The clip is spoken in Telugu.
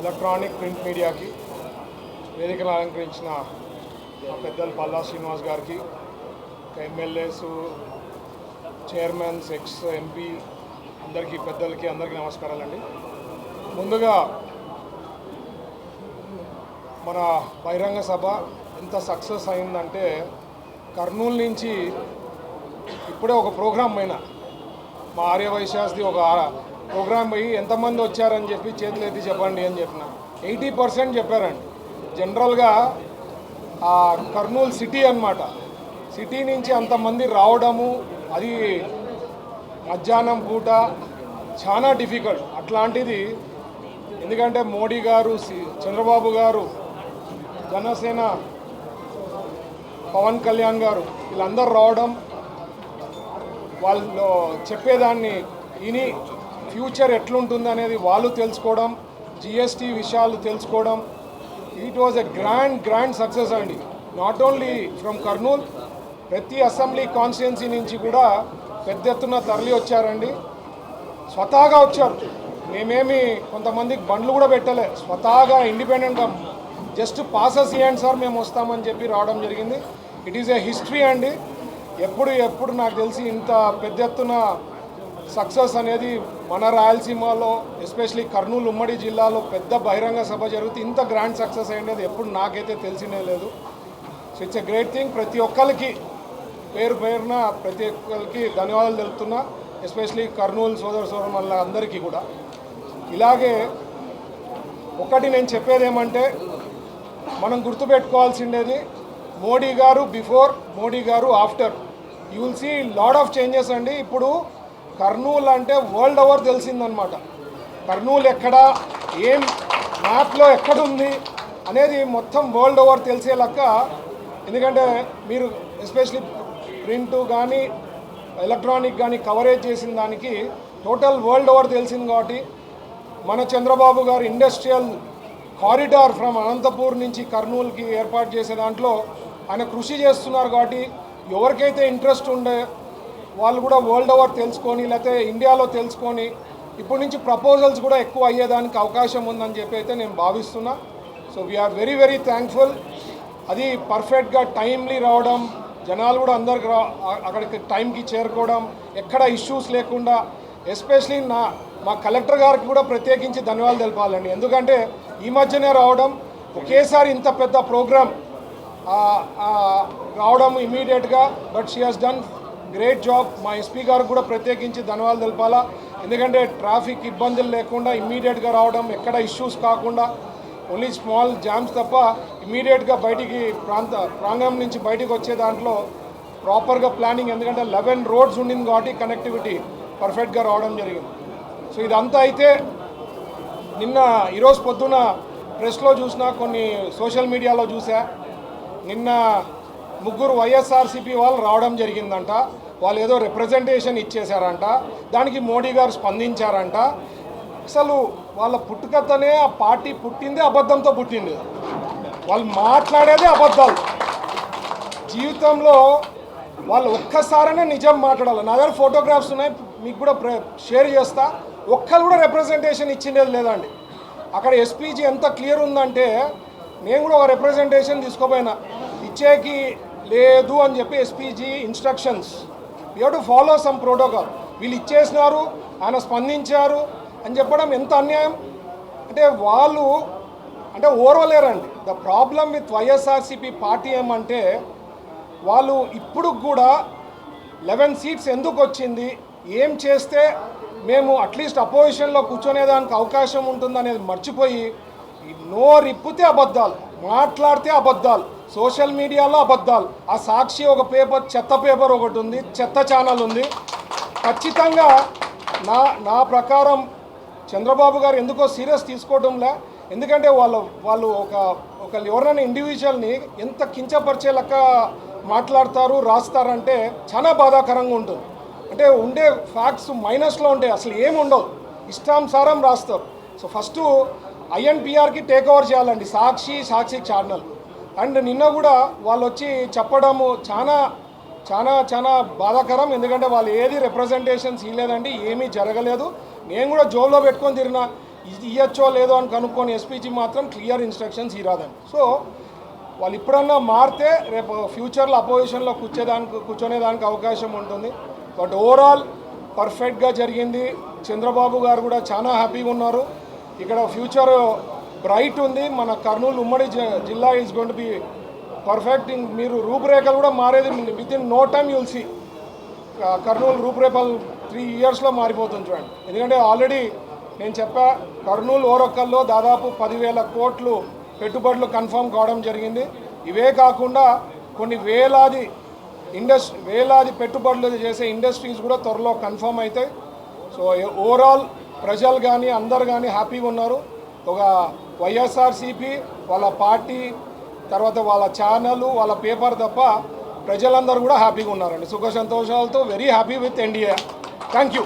ఎలక్ట్రానిక్ ప్రింట్ మీడియాకి వేదికను అలంకరించిన మా పెద్దలు పల్లా శ్రీనివాస్ గారికి ఎమ్మెల్యేస్ చైర్మన్స్ ఎక్స్ ఎంపీ అందరికీ పెద్దలకి అందరికీ నమస్కారాలండి. ముందుగా మన బహిరంగ సభ ఎంత సక్సెస్ అయిందంటే కర్నూలు నుంచి ఇప్పుడే ఒక ప్రోగ్రామ్ పైన మా ఆర్యవైశ్యాస్ది ఒక ప్రోగ్రామ్ పోయి ఎంతమంది వచ్చారని చెప్పి చేతులు ఎత్తి చెప్పండి అని చెప్పిన. ఎయిటీ పర్సెంట్ చెప్పారండి. జనరల్గా ఆ కర్నూలు సిటీ అన్నమాట. సిటీ నుంచి అంతమంది రావడము అది మధ్యాహ్నం పూట చాలా డిఫికల్ట్. అట్లాంటిది ఎందుకంటే మోడీ గారు సి- చంద్రబాబు గారు జనసేన పవన్ కళ్యాణ్ గారు వీళ్ళందరూ రావడం వాళ్ళు చెప్పేదాన్ని విని ఫ్యూచర్ ఎట్లుంటుంది అనేది వాళ్ళు తెలుసుకోవడం జిఎస్టీ విషయాలు తెలుసుకోవడం. It was a grand grand success అండి. నాట్ ఓన్లీ ఫ్రమ్ కర్నూల్ ప్రతి అసెంబ్లీ కాన్స్టిట్యున్సీ నుంచి కూడా పెద్ద ఎత్తున తరలి వచ్చారండి. స్వతహాగా వచ్చారు. మేమేమి కొంతమందికి బండ్లు కూడా పెట్టలే. స్వతహాగా ఇండిపెండెంట్గా జస్ట్ పాసెస్ ఇవ్వండి సార్ మేము వస్తామని చెప్పి రావడం జరిగింది. ఇట్ ఈస్ ఏ హిస్టరీ అండి. ఎప్పుడు ఎప్పుడు నాకు తెలిసి ఇంత పెద్ద ఎత్తున సక్సెస్ అనేది మన రాయలసీమలో ఎస్పెషలీ కర్నూలు ఉమ్మడి జిల్లాలో పెద్ద బహిరంగ సభ జరుగుతుంది. ఇంత గ్రాండ్ సక్సెస్ అయ్యేది ఎప్పుడు నాకైతే తెలిసినే లేదు. So it's a great thing ప్రతి ఒక్కరికి పేరు పేరున ప్రతి ఒక్కరికి ధన్యవాదాలు తెలుపుతున్నా ఎస్పెషలీ కర్నూలు సోదర సోదరుల అందరికీ కూడా. ఇలాగే ఒకటి నేను చెప్పేది ఏమంటే మనం గుర్తుపెట్టుకోవాల్సిండేది మోడీ గారు బిఫోర్ మోడీ గారు after. You will see lot of changes అండి. ఇప్పుడు కర్నూలు అంటే వరల్డ్ ఓవర్ తెలిసిందనమాట. కర్నూలు ఎక్కడ ఏం మ్యాప్లో ఎక్కడుంది అనేది మొత్తం వరల్డ్ ఓవర్ తెలిసే లెక్క. ఎందుకంటే మీరు ఎస్పెషలీ ప్రింట్ కానీ ఎలక్ట్రానిక్ కానీ కవరేజ్ చేసిన దానికి టోటల్ వరల్డ్ ఓవర్ తెలిసింది కాబట్టి మన చంద్రబాబు గారు ఇండస్ట్రియల్ కారిడార్ ఫ్రమ్ అనంతపూర్ నుంచి కర్నూలుకి ఏర్పాటు చేసే దాంట్లో ఆయన కృషి చేస్తున్నారు కాబట్టి ఎవరికైతే ఇంట్రెస్ట్ ఉండే వాళ్ళు కూడా వరల్డ్ ఓవర్ తెలుసుకొని లేకపోతే ఇండియాలో తెలుసుకొని ఇప్పటి నుంచి ప్రపోజల్స్ కూడా ఎక్కువ అయ్యేదానికి అవకాశం ఉందని చెప్పి అయితే నేను భావిస్తున్నా. So we're very very thankful అది పర్ఫెక్ట్గా టైమ్లీ రావడం జనాలు కూడా అందరికి రా అక్కడికి టైంకి చేరుకోవడం ఎక్కడ ఇష్యూస్ లేకుండా ఎస్పెషలీ నా మా కలెక్టర్ గారికి కూడా ప్రత్యేకించి ధన్యవాదాలు తెలపాలండి. ఎందుకంటే ఈ మధ్యనే రావడం ఒకేసారి ఇంత పెద్ద ప్రోగ్రామ్ రావడం ఇమీడియట్గా but she has done great job మా ఎస్పీ గారికి కూడా ప్రత్యేకించి ధన్యవాదాలు తెలపాలా. ఎందుకంటే ట్రాఫిక్ ఇబ్బందులు లేకుండా ఇమ్మీడియట్గా రావడం ఎక్కడ ఇష్యూస్ కాకుండా ఓన్లీ స్మాల్ జామ్స్ తప్ప ఇమ్మీడియట్గా బయటికి ప్రాంత ప్రాంగణం నుంచి బయటికి వచ్చే దాంట్లో ప్రాపర్గా ప్లానింగ్ ఎందుకంటే లెవెన్ రోడ్స్ ఉండింది కాబట్టి కనెక్టివిటీ పర్ఫెక్ట్గా రావడం జరిగింది. సో ఇదంతా అయితే నిన్న ఈరోజు పొద్దున ప్రెస్లో చూసిన కొన్ని సోషల్ మీడియాలో చూసా. నిన్న ముగ్గురు వైఎస్ఆర్సీపీ వాళ్ళు రావడం జరిగిందంట. వాళ్ళు ఏదో రిప్రజెంటేషన్ ఇచ్చేశారంట. దానికి మోడీ గారు స్పందించారంట. అసలు వాళ్ళ పుట్టుకతనే ఆ పార్టీ పుట్టిందే అబద్ధంతో పుట్టింది. వాళ్ళు మాట్లాడేదే అబద్ధాలు. జీవితంలో వాళ్ళు ఒక్కసారైనా నిజం మాట్లాడాలి. నా దగ్గర ఫోటోగ్రాఫ్స్ ఉన్నాయి మీకు కూడా షేర్ చేస్తా. ఒక్కరు కూడా రిప్రజెంటేషన్ ఇచ్చిండేది లేదండి. అక్కడ ఎస్పీజీ ఎంత క్లియర్ ఉందంటే నేను కూడా ఒక రిప్రజెంటేషన్ తీసుకోపోయినా. ఇచ్చేకి లేదు అని చెప్పి SPG instructions you to follow some protocol వీళ్ళు ఇచ్చేసినారు ఆయన స్పందించారు అని చెప్పడం ఎంత అన్యాయం? అంటే వాళ్ళు అంటే ఓర్వలేరండి. The problem with YSRCP party ఏమంటే వాళ్ళు ఇప్పుడు కూడా లెవెన్ సీట్స్ ఎందుకు వచ్చింది? ఏం చేస్తే మేము అట్లీస్ట్ అపోజిషన్లో కూర్చునేదానికి అవకాశం ఉంటుందనేది మర్చిపోయి నోరిప్పితే అబద్ధాలు మాట్లాడితే అబద్ధాలు సోషల్ మీడియాలో అబద్ధాలు. ఆ సాక్షి ఒక పేపర్ చెత్త పేపర్ ఒకటి ఉంది చెత్త ఛానల్ ఉంది. ఖచ్చితంగా నా నా ప్రకారం చంద్రబాబు గారు ఎందుకో సీరియస్ తీసుకోవడంలే ఎందుకంటే వాళ్ళు వాళ్ళు ఒక ఒక ఎవరైనా ఇండివిజువల్ని ఎంత కించపరిచే లెక్క మాట్లాడతారు రాస్తారంటే చాలా బాధాకరంగా ఉంటుంది. అంటే ఉండే ఫ్యాక్ట్స్ మైనస్లో ఉంటాయి. అసలు ఏమి ఉండవు. ఇష్టానుసారం రాస్తారు. సో ఫస్ట్ ఐఎన్పిఆర్కి టేక్ ఓవర్ చేయాలండి. సాక్షి సాక్షి ఛానల్ అండ్ నిన్న కూడా వాళ్ళు వచ్చి చెప్పడము చాలా చాలా చాలా బాధాకరం. ఎందుకంటే వాళ్ళు ఏది రిప్రజెంటేషన్స్ ఇవ్వలేదండి ఏమీ జరగలేదు. నేను కూడా జోబులో పెట్టుకొని తిరిగిన ఇది ఇవ్వచ్చో లేదో అని కనుక్కొని ఎస్పీజీ మాత్రం క్లియర్ ఇన్స్ట్రక్షన్స్ ఇరాదండి. సో వాళ్ళు ఇప్పుడన్నా మారితే రేపు ఫ్యూచర్లో అపోజిషన్లో కూర్చేదానికి కూర్చునేదానికి అవకాశం ఉంటుంది. బట్ ఓవరాల్ పర్ఫెక్ట్గా జరిగింది. చంద్రబాబు గారు కూడా చాలా హ్యాపీగా ఉన్నారు. ఇక్కడ ఫ్యూచర్ బ్రైట్ ఉంది. మన కర్నూలు ఉమ్మడి జిల్లా ఈజ్ గోన్ బి పర్ఫెక్ట్ మీరు రూపురేఖలు కూడా మారేది within no time you'll see Kurnool రూపురేఖలు త్రీ ఇయర్స్లో మారిపోతుంది చూడండి. ఎందుకంటే ఆల్రెడీ నేను చెప్పా కర్నూలు ఓరొక్కల్లో దాదాపు పదివేల కోట్లు పెట్టుబడులు కన్ఫర్మ్ కావడం జరిగింది. ఇవే కాకుండా కొన్ని వేలాది ఇండస్ వేలాది పెట్టుబడులు చేసే ఇండస్ట్రీస్ కూడా త్వరలో కన్ఫర్మ్ అవుతాయి. సో ఓవరాల్ ప్రజలు కానీ అందరు కానీ హ్యాపీగా ఉన్నారు. ఒక వైఎస్ఆర్సీపీ వాళ్ళ పార్టీ తర్వాత వాళ్ళ ఛానల్ వాళ్ళ పేపర్ తప్ప ప్రజలందరూ కూడా హ్యాపీగా ఉన్నారండి. సుఖ సంతోషాలతో very happy with NDA thank you